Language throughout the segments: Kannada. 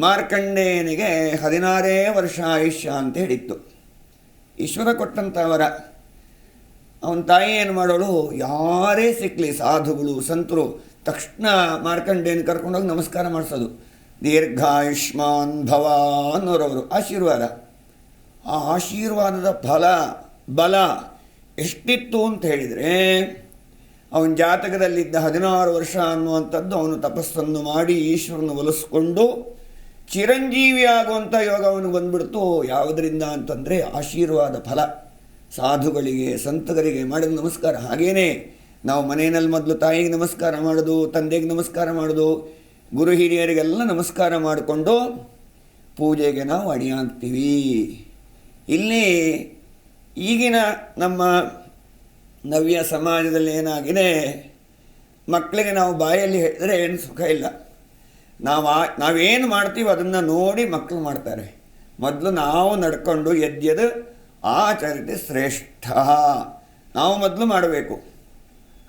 ಮಾರ್ಕಂಡೇಯನಿಗೆ ಹದಿನಾರೇ ವರ್ಷ ಆಯುಷ್ಯ ಅಂತ ಹೇಳಿತ್ತು. ಈಶ್ವರ ಕೊಟ್ಟಂಥ ವರ. ಅವನ ತಾಯಿ ಏನು ಮಾಡೋಳು? ಯಾರೇ ಸಿಕ್ಕಲಿ ಸಾಧುಗಳು, ಸಂತರು, ತಕ್ಷಣ ಮಾರ್ಕಂಡೇಯನ ಕರ್ಕೊಂಡೋಗಿ ನಮಸ್ಕಾರ ಮಾಡಿಸೋದು. ದೀರ್ಘಾಯುಷ್ಮಾನ್ ಭವ ಅನ್ನೋರವರು. ಆಶೀರ್ವಾದ. ಆ ಆಶೀರ್ವಾದದ ಫಲ, ಬಲ ಎಷ್ಟಿತ್ತು ಅಂತ ಹೇಳಿದರೆ, ಅವನ ಜಾತಕದಲ್ಲಿದ್ದ ಹದಿನಾರು ವರ್ಷ ಅನ್ನುವಂಥದ್ದು ಅವನು ತಪಸ್ಸನ್ನು ಮಾಡಿ ಈಶ್ವರನ ಒಲಿಸ್ಕೊಂಡು ಚಿರಂಜೀವಿ ಆಗುವಂಥ ಯೋಗ ಅವನಿಗೆ ಬಂದ್ಬಿಡ್ತು. ಯಾವುದರಿಂದ ಅಂತಂದರೆ ಆಶೀರ್ವಾದ ಫಲ. ಸಾಧುಗಳಿಗೆ, ಸಂತಗಳಿಗೆ ಮಾಡಿದ ನಮಸ್ಕಾರ. ಹಾಗೇನೇ ನಾವು ಮನೆಯಲ್ಲಿ ಮೊದಲು ತಾಯಿಗೆ ನಮಸ್ಕಾರ ಮಾಡೋದು, ತಂದೆಗೆ ನಮಸ್ಕಾರ ಮಾಡೋದು, ಗುರು ಹಿರಿಯರಿಗೆಲ್ಲ ನಮಸ್ಕಾರ ಮಾಡಿಕೊಂಡು ಪೂಜೆಗೆ ನಾವು ಅಣಿಯಾಗ್ತೀವಿ ಇಲ್ಲಿ ಈಗಿನ ನಮ್ಮ ನವ್ಯ ಸಮಾಜದಲ್ಲಿ ಏನಾಗಿದೆ, ಮಕ್ಕಳಿಗೆ ನಾವು ಬಾಯಲ್ಲಿ ಹೇಳಿದರೆ ಏನು ಸುಖ ಇಲ್ಲ. ನಾವು ನಾವೇನು ಮಾಡ್ತೀವಿ ಅದನ್ನು ನೋಡಿ ಮಕ್ಕಳು ಮಾಡ್ತಾರೆ. ಮೊದಲು ನಾವು ನಡ್ಕೊಂಡು ಎದ್ಯದು ಆಚರಿತೆ ಶ್ರೇಷ್ಠ. ನಾವು ಮೊದಲು ಮಾಡಬೇಕು.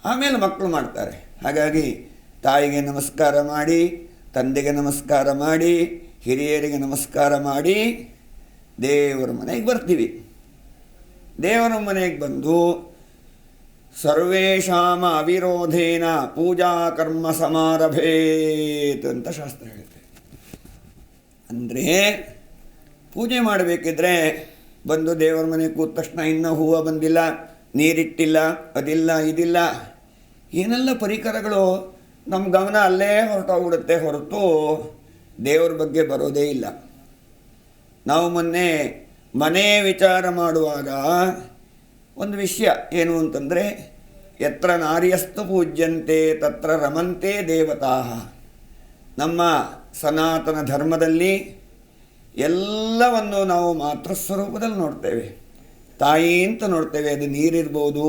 ಆಮೇಲೆ ಮಕ್ಕಳು ಮಾಡ್ತಾರೆ. ಹಾಗಾಗಿ ತಾಯಿಗೆ ನಮಸ್ಕಾರ ಮಾಡಿ, ತಂದೆಗೆ ನಮಸ್ಕಾರ ಮಾಡಿ, ಹಿರಿಯರಿಗೆ ನಮಸ್ಕಾರ ಮಾಡಿ ದೇವರ ಮನೆಗೆ ಬರ್ತೀವಿ. ದೇವರ ಮನೆಗೆ ಬಂದು ಸರ್ವೇಶಾಮ ಅವಿರೋಧೇನ ಪೂಜಾ ಕರ್ಮ ಸಮಾರಭೇತ್ ಅಂತ ಶಾಸ್ತ್ರ ಹೇಳುತ್ತೆ ಅಂದರೆ ಪೂಜೆ ಮಾಡಬೇಕಿದ್ರೆ ಬಂದು ದೇವರ ಮನೆ ಕೂತ ತಕ್ಷಣ ಇನ್ನೂ ಹೂವು ಬಂದಿಲ್ಲ, ನೀರಿಟ್ಟಿಲ್ಲ, ಅದಿಲ್ಲ, ಇದಿಲ್ಲ. ಏನೆಲ್ಲ ಪರಿಕರಗಳು ನಮ್ಮ ಗಮನ ಅಲ್ಲೇ ಹೊರಟೋಗ್ಬಿಡುತ್ತೆ ಹೊರತು ದೇವ್ರ ಬಗ್ಗೆ ಬರೋದೇ ಇಲ್ಲ. ನಾವು ಮೊನ್ನೆ ಮನೆ ವಿಚಾರ ಮಾಡುವಾಗ ಒಂದು ವಿಷಯ ಏನು ಅಂತಂದರೆ ಎತ್ರ ನಾರಿಯಸ್ತು ಪೂಜ್ಯಂತೆ, ತತ್ರ ರಮಂತೆ ದೇವತಾ. ನಮ್ಮ ಸನಾತನ ಧರ್ಮದಲ್ಲಿ ಎಲ್ಲವನ್ನು ನಾವು ಮಾತೃ ಸ್ವರೂಪದಲ್ಲಿ ನೋಡ್ತೇವೆ. ತಾಯಿ ಅಂತ ನೋಡ್ತೇವೆ, ಅದು ನೀರಿರ್ಬೋದು,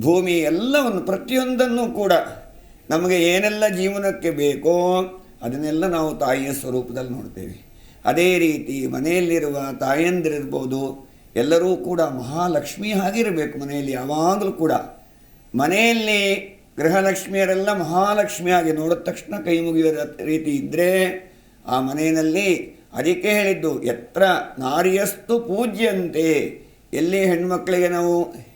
ಭೂಮಿ ಎಲ್ಲವನ್ನು ಪ್ರತಿಯೊಂದನ್ನು ಕೂಡ ನಮಗೆ ಏನೆಲ್ಲ ಜೀವನಕ್ಕೆ ಬೇಕೋ ಅದನ್ನೆಲ್ಲ ನಾವು ತಾಯಿಯ ಸ್ವರೂಪದಲ್ಲಿ ನೋಡ್ತೇವೆ. ಅದೇ ರೀತಿ ಮನೆಯಲ್ಲಿರುವ ತಾಯಂದಿರಿರ್ಬೋದು ಎಲ್ಲರೂ ಕೂಡ ಮಹಾಲಕ್ಷ್ಮಿ ಆಗಿರಬೇಕು ಮನೆಯಲ್ಲಿ, ಯಾವಾಗಲೂ ಕೂಡ. ಮನೆಯಲ್ಲಿ ಗೃಹಲಕ್ಷ್ಮಿಯರೆಲ್ಲ ಮಹಾಲಕ್ಷ್ಮಿಯಾಗಿ ನೋಡಿದ ತಕ್ಷಣ ಕೈ ಮುಗಿಯುವ ರೀತಿ ಇದ್ದರೆ ಆ ಮನೆಯಲ್ಲಿ ಅದಕ್ಕೆ ಹೇಳಿದ್ದು, ಎತ್ರ ನಾರಿಯಸ್ತು ಪೂಜ್ಯಂತೆ, ಎಲ್ಲಿ ಹೆಣ್ಮಕ್ಳಿಗೆ ನಾವು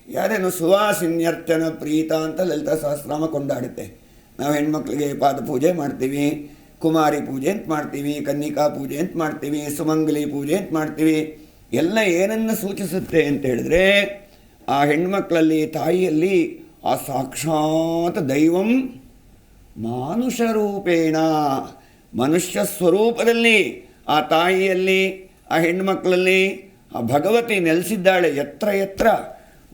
ಯಾರೇನು ಸುವಾಸಿನ್ಯರ್ಚನ, ಪ್ರೀತ ಅಂತ ಲಲಿತಾ ಸಹಸ್ರಾಮ ಕೊಂಡಾಡುತ್ತೆ. ನಾವು ಹೆಣ್ಮಕ್ಳಿಗೆ ಪಾದ ಪೂಜೆ ಮಾಡ್ತೀವಿ, ಕುಮಾರಿ ಪೂಜೆ ಅಂತ ಮಾಡ್ತೀವಿ, ಕನ್ನಿಕಾ ಪೂಜೆ ಅಂತ ಮಾಡ್ತೀವಿ, ಸುಮಂಗಲಿ ಪೂಜೆ ಅಂತ ಮಾಡ್ತೀವಿ. ಎಲ್ಲ ಏನನ್ನು ಸೂಚಿಸುತ್ತೆ ಅಂತ ಹೇಳಿದ್ರೆ ಆ ಹೆಣ್ಮಕ್ಳಲ್ಲಿ, ತಾಯಿಯಲ್ಲಿ ಆ ಸಾಕ್ಷಾತ್ ದೈವಂ ಮಾನುಷ ರೂಪೇಣ ಮನುಷ್ಯ ಸ್ವರೂಪದಲ್ಲಿ ಆ ತಾಯಿಯಲ್ಲಿ, ಆ ಹೆಣ್ಮಕ್ಳಲ್ಲಿ ಆ ಭಗವತಿ ನೆಲೆಸಿದ್ದಾಳೆ ಎತ್ರ ಎತ್ರ.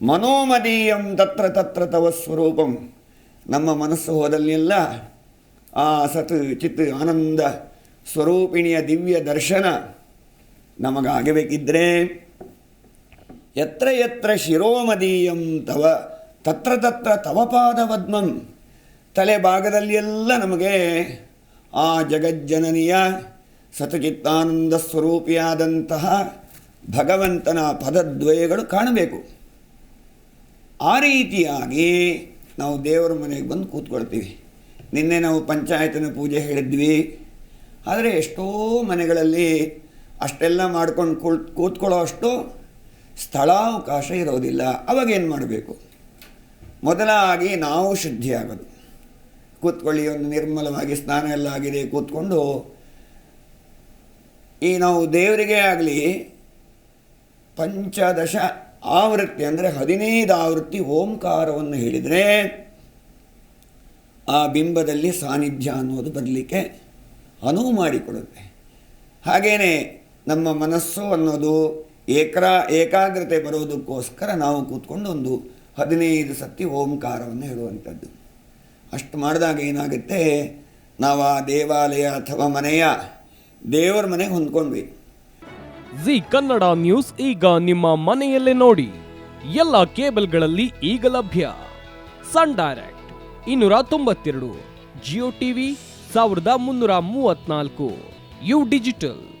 ಮನೋಮದೀಯಂ ತತ್ರ ತತ್ರ ತವ ಸ್ವರೂಪಂ. ನಮ್ಮ ಮನಸ್ಸು ಹೋದಲ್ಲೆಲ್ಲ ಆ ಸತ್ ಚಿತ್ ಆನಂದ ಸ್ವರೂಪಿಣಿಯ ದಿವ್ಯ ದರ್ಶನ ನಮಗಾಗಬೇಕಿದ್ದರೆ ಎತ್ರ ಎತ್ರ ಶಿರೋಮದೀಯಂ ತವ, ತತ್ರ ತತ್ರ ತವ ಪಾದಪದ್ಮಂ ತಲೆ ಭಾಗದಲ್ಲಿ ಎಲ್ಲ ನಮಗೆ ಆ ಜಗಜ್ಜನನಿಯ ಸತಚಿತ್ತಾನಂದ ಸ್ವರೂಪಿಯಾದಂತಹ ಭಗವಂತನ ಪದದ್ವಯಗಳು ಕಾಣಬೇಕು. ಆ ರೀತಿಯಾಗಿ ನಾವು ದೇವರ ಮನೆಗೆ ಬಂದು ಕೂತ್ಕೊಳ್ತೀವಿ. ನಿನ್ನೆ ನಾವು ಪಂಚಾಯತನ ಪೂಜೆ ಹೇಳಿದ್ವಿ. ಆದರೆ ಎಷ್ಟೋ ಮನೆಗಳಲ್ಲಿ ಅಷ್ಟೆಲ್ಲ ಮಾಡ್ಕೊಂಡು ಕುಳ್, ಕೂತ್ಕೊಳ್ಳೋ ಅಷ್ಟು ಸ್ಥಳಾವಕಾಶ ಇರೋದಿಲ್ಲ. ಅವಾಗ ಏನು ಮಾಡಬೇಕು? ಮೊದಲಾಗಿ ನಾವು ಶುದ್ಧಿಯಾಗೋದು. ಕೂತ್ಕೊಳ್ಳಿ, ಒಂದು ನಿರ್ಮಲವಾಗಿ ಸ್ನಾನ ಎಲ್ಲ ಆಗಿದೆ, ಕೂತ್ಕೊಂಡು ಈ ನಾವು ದೇವರಿಗೆ ಆಗಲಿ ಪಂಚದಶ ಆವೃತ್ತಿ ಅಂದರೆ ಹದಿನೈದು ಆವೃತ್ತಿ ಓಂಕಾರವನ್ನು ಹೇಳಿದರೆ ಆ ಬಿಂಬದಲ್ಲಿ ಸಾನ್ನಿಧ್ಯ ಅನ್ನೋದು ಬರಲಿಕ್ಕೆ ಅನುವು ಮಾಡಿಕೊಡುತ್ತೆ. ಹಾಗೆಯೇ ನಮ್ಮ ಮನಸ್ಸು ಅನ್ನೋದು ಏಕರ ಏಕಾಗ್ರತೆ ಬರೋದಕ್ಕೋಸ್ಕರ ನಾವು ಕೂತ್ಕೊಂಡು ಒಂದು ಹದಿನೈದು ಸತಿ ಓಂಕಾರವನ್ನು ಹೇಳುವಂಥದ್ದು. ಅಷ್ಟು ಮಾಡಿದಾಗ ಏನಾಗುತ್ತೆ? ನಾವು ಆ ದೇವಾಲಯ ಅಥವಾ ಮನೆಯ ದೇವರ ಮನೆಗೆ ಹೊಂದ್ಕೊಂಡ್ವಿ. ಜಿ ಕನ್ನಡ ನ್ಯೂಸ್ ಈಗ ನಿಮ್ಮ ಮನೆಯಲ್ಲೇ ನೋಡಿ. ಎಲ್ಲ ಕೇಬಲ್ಗಳಲ್ಲಿ ಈಗ ಲಭ್ಯ. ಸನ್ ಡೈರೆಕ್ಟ್ ಇನ್ನೂರ ತೊಂಬತ್ತೆರಡು, ಜಿಯೋ ಟಿವಿ ಸಾವಿರದ ಮುನ್ನೂರ ಮೂವತ್ನಾಲ್ಕು ಯು ಡಿಜಿಟಲ್.